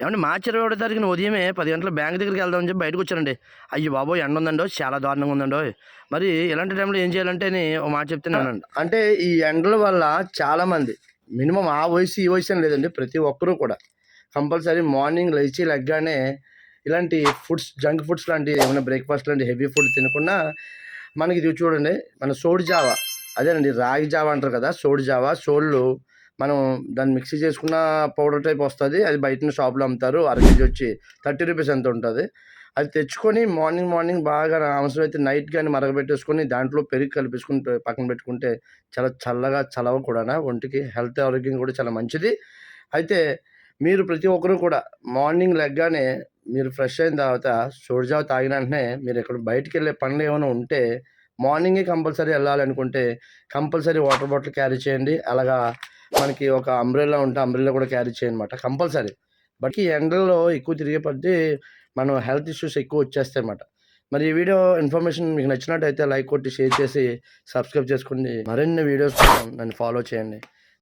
ఏమంటే మార్చి ఇరవై ఒకటో తారీఖున ఉదయమే పది గంటల బ్యాంక్ దగ్గరికి వెళ్దామని చెప్పి బయటకు వచ్చానండి. అయ్యో బాబో ఎండ ఉందండో చాలా దారుణంగా ఉందండో. మరి ఇలాంటి టైంలో ఏం చేయాలంటే ఓ మాట చెప్తున్నానండి అంటే ఈ ఎండల వల్ల చాలామంది మినిమం ఆ వయసు ఈ వయసు అని లేదండి ప్రతి ఒక్కరూ కూడా కంపల్సరీ మార్నింగ్ లేచి లెగ్గానే ఇలాంటి ఫుడ్స్ జంక్ ఫుడ్స్ లాంటి ఏమైనా బ్రేక్ఫాస్ట్ లాంటి హెవీ ఫుడ్ తినకుండా మనకి ఇది చూడండి మన సోడి జావా అదేనండి రాగి జావా అంటారు కదా సోడి జావా సోళ్ళు మనం దాన్ని మిక్సీ చేసుకున్న పౌడర్ టైప్ వస్తుంది. అది బయట షాప్లో అమ్ముతారు. అర కేజీ వచ్చి థర్టీ రూపీస్ ఎంత ఉంటుంది. అది తెచ్చుకొని మార్నింగ్ మార్నింగ్ బాగా అవసరమైతే నైట్ కానీ మరగబెట్టేసుకొని దాంట్లో పెరుగు కలిపేసుకుని పక్కన పెట్టుకుంటే చాలా చల్లగా చలవ కూడా ఒంటికి హెల్త్ ఆరోగ్యం కూడా చాలా మంచిది. అయితే మీరు ప్రతి ఒక్కరూ కూడా మార్నింగ్ లెగ్గానే మీరు ఫ్రెష్ అయిన తర్వాత సూర్జావ తాగిన వెంటనే మీరు ఇక్కడ బయటికి వెళ్ళే పనులు ఏమైనా ఉంటే మార్నింగే కంపల్సరీ వెళ్ళాలనుకుంటే కంపల్సరీ వాటర్ బాటిల్ క్యారీ చేయండి. అలాగా మనకి ఒక అంబ్రెల్లా ఉంటే అంబ్రెల్లా కూడా క్యారీ చేయనమాట కంపల్సరీ. బట్ ఈ ఎండల్లో ఎక్కువ తిరిగే పడితే మనం హెల్త్ ఇష్యూస్ ఎక్కువ వచ్చేస్తాయి అన్నమాట మరి ఈ వీడియో ఇన్ఫర్మేషన్ మీకు నచ్చినట్టయితే లైక్ కొట్టి షేర్ చేసి సబ్స్క్రైబ్ చేసుకోండి మరిన్ని వీడియోస్ నన్ను ఫాలో చేయండి.